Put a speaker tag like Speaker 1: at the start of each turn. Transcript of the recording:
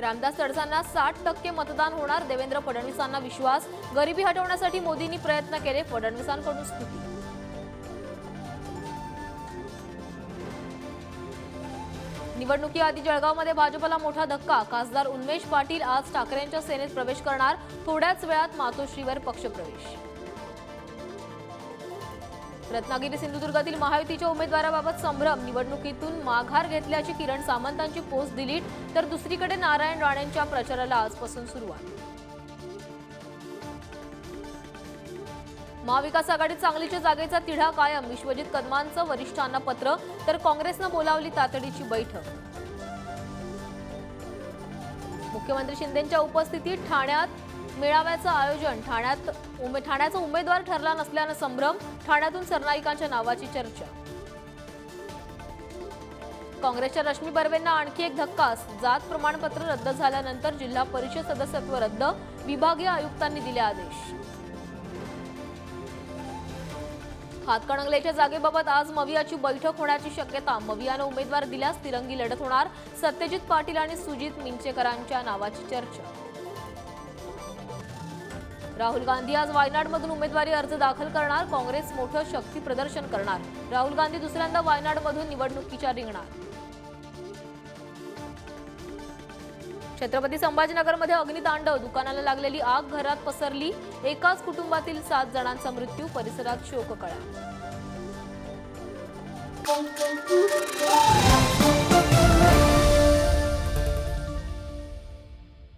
Speaker 1: रामदास तडसांना साठ टक्के मतदान होणार. देवेंद्र फडणवीसांना विश्वास. गरिबी हटवण्यासाठी मोदींनी प्रयत्न केले. फडणवीसांकडून स्तुती निवडणुकीआधी जळगावमध्ये भाजपला मोठा धक्का. खासदार उन्मेष पाटील आज ठाकरेंच्या सेनेत प्रवेश करणार. थोड्याच वेळात मातोश्रीवर पक्षप्रवेश रत्नागिरी सिंधुदुर्गातील महायुतीच्या उमेदवाराबाबत संभ्रम. निवडणुकीतून माघार घेतल्याची किरण सामंतांची पोस्ट दिलीट तर दुसरीकडे नारायण राणेंच्या प्रचाराला आजपासून सुरुवात. महाविकास आघाडीत सांगलीच्या जागेचा तिढा कायम. विश्वजित कदमांचं वरिष्ठांना पत्र तर काँग्रेसनं बोलावली तातडीची बैठक. मुख्यमंत्री शिंदेंच्या उपस्थितीत ठाण्यात मेळाव्याचं आयोजन ठाण्यात उमे ठाण्याचा उमेदवार ठरला नसल्यानं संभ्रम ठाण्यातून सरनाईकांच्या नावाची चर्चा. काँग्रेसच्या रश्मी बर्वेंना आणखी एक धक्का जात प्रमाणपत्र रद्द झाल्यानंतर जिल्हा परिषद सदस्यत्व रद्द विभागीय आयुक्तांनी दिले आदेश. हातकणंगलेच्या जागेबाबत आज मवियाची बैठक होण्याची शक्यता. मवियानं उमेदवार दिल्यास तिरंगी लढत होणार. सत्यजित पाटील आणि सुजित मिंचेकरांच्या नावाची चर्चा. राहुल गांधी आज वायनाडमधून उमेदवारी अर्ज दाखल करणार. काँग्रेस मोठं शक्ती प्रदर्शन करणार. राहुल गांधी दुसऱ्यांदा वायनाडमधून निवडणुकीच्या रिंगणार छत्रपती संभाजीनगरमध्ये अग्नितांडव दुकानाला लागलेली आग घरात पसरली. एकाच कुटुंबातील सात जणांचा मृत्यू. परिसरात शोककळा.